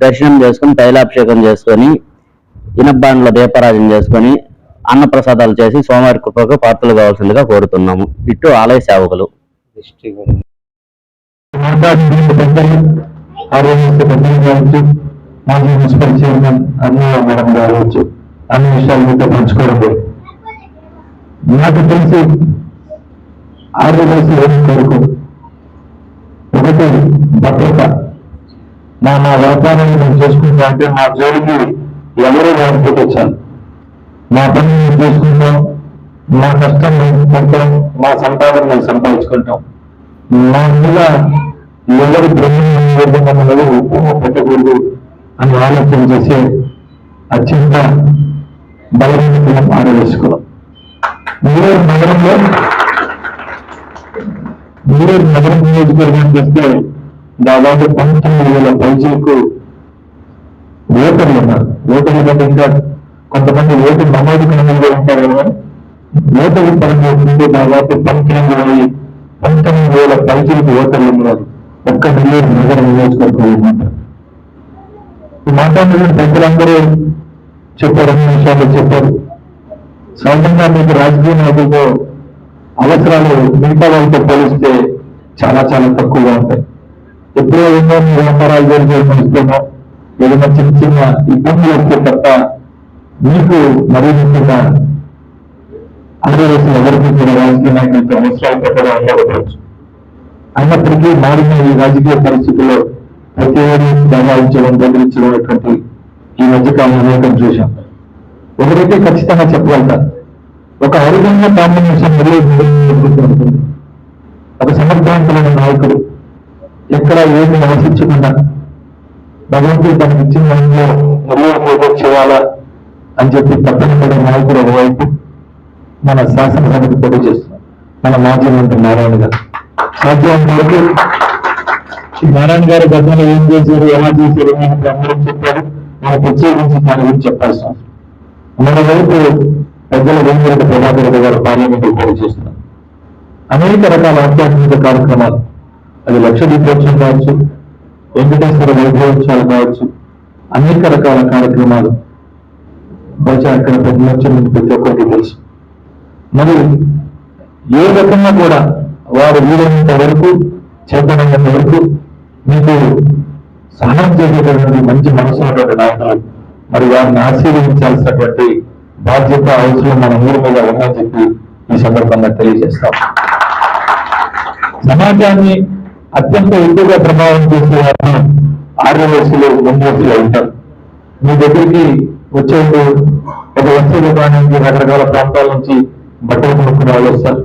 దర్శనం చేసుకుని తైలాభిషేకం చేసుకొని ఇనబ్బాండ్ల దీపారాజన చేసుకొని అన్నప్రసాదాలు చేసి సోమవారి కృపకు పాత్రలు కావాల్సిందిగా కోరుతున్నాము. ఇటు ఆలయ సేవకులు. మాజీ మున్సిపల్ చైర్మన్ అన్నయ్య మేడం కావచ్చు అన్ని విషయాలు మీతో పంచుకోవడం నాకు తెలిసి ఆరోగ్య కొరకు ఒకటి భద్రత. వ్యాపారం మా జోలికి ఎవరు రాకపోతే చాలు మా పని మేము చేసుకుంటాం మా కష్టం మేము పడతాం మా సంపాదన మేము సంపాదించుకుంటాం. మా మీద ఎవరు బ్రహ్మ ఉప్పు పెట్టకూడదు అని ఆలోచన చేసే అత్యంత బలమైన కులం వేసుకున్నాం. మీరు నగరంలో మీరు నగరం నియోజకవర్గం చేస్తే దాదాపు పంతొమ్మిది వేల పైచీలకు ఓటర్లు ఉన్నారు ఓటర్లు కంటే ఇంకా కొంతమంది ఓటు నమోదు కేంద్రంలో ఉంటారు కదా. ఓటర్ల పరంగా ఉంటే దాదాపు పంతొమ్మిది వేల పంతొమ్మిది వేల పైచీలకు ఓటర్లు ఉన్నారు ఒక్క మిలియన్ నగర నియోజకవర్గం ఉన్నారు మాట్లాడిన పెద్దలందరూ చెప్పారు అన్ని విషయాలు చెప్పారు. సహజంగా మీకు రాజకీయ నాయకులతో అవసరాలు మిగతా వాళ్ళతో పోలిస్తే చాలా చాలా తక్కువగా ఉంటాయి. ఎప్పుడో ఎన్నో మీరు వ్యాపారాలు జరిగే ఇస్తున్నాం ఏదైనా చిన్న చిన్న ఇబ్బందులు వస్తే తప్ప మీకు మరీ ముఖ్యంగా ఆంధ్రప్రదేశ్ ఎవరికి కూడా రాజకీయ నాయకులతో అవసరాలు పెట్టడం ఉండకపోవచ్చు అయినప్పటికీ మారిన ఈ రాజకీయ పరిస్థితుల్లో ప్రతి ఒక్కరు దబాయించడం బెదిరించడం అటువంటి ఈ మధ్యకాలంలో అనేకం చూశాం ఒకరైతే ఖచ్చితంగా చెప్పగలుగుతారు. ఒక అరుదైన కాంబినేషన్ ఉంటుంది ఒక సమర్థవంతమైన నాయకుడు ఎక్కడ ఏమి ఆశించకుండా భగవంతుడు తనకి ఇచ్చిన దానిలో మురుగు పూజ చేయాలా అని చెప్పి పక్కన పడే నాయకుడు ఒకవైపు మన శాసనసభకు పోటీ చేస్తున్నాం మన మాజీ మంత్రి నారాయణ గారు. సాధ్యమైనంత వరకు శ్రీ నారాయణ గారు గతంలో ఏం చేశారు ఎలా చేశారు అని అందరూ చెప్పారు. మనం ప్రత్యేకించి దాని గురించి చెప్పాల్సిన మన వైపు పెద్దల వేమిరెడ్డి ప్రభాకర్ రెడ్డి గారు పార్లమెంట్ పోటీ చేస్తున్నారు. అనేక రకాల ఆధ్యాత్మిక కార్యక్రమాలు. అది లక్ష దీపోత్సవం కావచ్చు వెంకటేశ్వర వైభవోత్సవాలు కావచ్చు. అనేక రకాల కార్యక్రమాలు. బహుశా అక్కడ పెద్ద వచ్చిన ప్రతి ఒక్కరికి తెలుసు. మరి ఏ రకంగా కూడా వారు వీలైనంత వరకు చేతనైనంత వరకు మీకు సహాయం చేసేటటువంటి మంచి మనసు ఉన్నటువంటి నాయకులు మరి వారిని ఆశీర్వదించాల్సినటువంటి బాధ్యత అవసరం మన ఊరి మీద ఉందని చెప్పి ఈ సందర్భంగా తెలియజేస్తాం. సమాజాన్ని అత్యంత ఎక్కువగా ప్రభావం చేసే వారు ఆర్యవర్సులు ముందస్తులు ఉంటారు మీ దగ్గరికి వచ్చేందుకు ఒక వస్తు దుకాణానికి రకరకాల ప్రాంతాల నుంచి బట్టలు కొనుక్కునే వాళ్ళు వస్తారు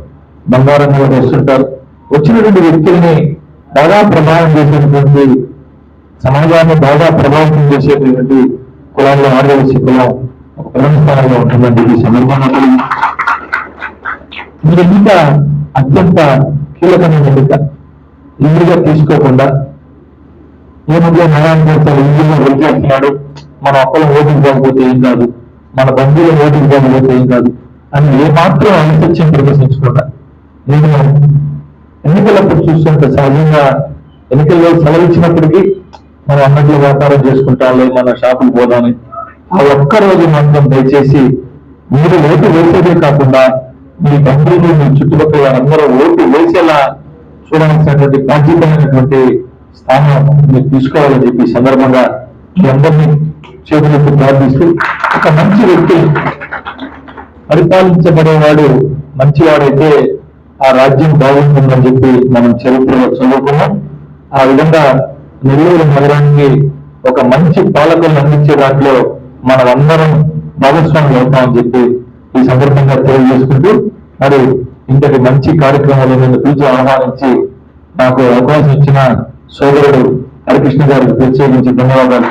బంగారం కూడా వస్తుంటారు వచ్చినటువంటి వ్యక్తుల్ని బాగా ప్రభావం చేసేటువంటి సమాజాన్ని బాగా ప్రభావితం చేసేటువంటి కులాల్లో ఆర్యవర్సి కులం ఒక ప్రథమ స్థానంలో ఉంటుందండి ఈ సందర్భంలో తెలియదు. మీరు ఎన్నిక అత్యంత కీలకమైన ఎన్నిక ఈజీగా తీసుకోకుండా ఈ మధ్య నారాయణ చేస్తారు ఇందులో వెళ్ళేస్తున్నాడు మన అప్పలు ఓటింగ్ పోకపోతే ఏం కాదు మన బంధువులు ఓటింగ్ పోకపోతే ఏం కాదు అని ఏ మాత్రం అనుసత్యం ప్రదర్శించకుండా నేను ఎన్నికలప్పుడు చూస్తుంటే సహజంగా ఎన్నికల్లో సెలవు ఇచ్చినప్పటికీ మనం అన్నట్లు వ్యాపారం చేసుకుంటామని మన షాపులు పోదామని ఆ ఒక్క రోజు మాత్రం దయచేసి మీరు ఓటు వేసేదే కాకుండా మీ బంధువులు మీ చుట్టుపక్కల అందరూ ఓటు వేసేలా చూడాల్సినటువంటి బాధ్యతమైనటువంటి స్థానం మీరు తీసుకోవాలని చెప్పి సందర్భంగా మీ అందరినీ చేతులకు ప్రార్థిస్తూ ఒక మంచి వ్యక్తి పరిపాలించబడేవాడు మంచివాడైతే ఆ రాజ్యం బాగుంటుందని చెప్పి మనం చరిత్రలో చదువుకున్నాం. ఆ విధంగా నెల్లూరు నగరానికి ఒక మంచి పాలకులను అందించే దాంట్లో మనమందరం భాగస్వామి అవుతామని చెప్పి ఈ సందర్భంగా తెలియజేసుకుంటూ మరి ఇంతటి మంచి కార్యక్రమాలు నేను పిలిచి ఆహ్వానించి నాకు అవకాశం ఇచ్చిన సోదరుడు హరికృష్ణ గారికి ప్రత్యేకించి ధన్యవాదాలు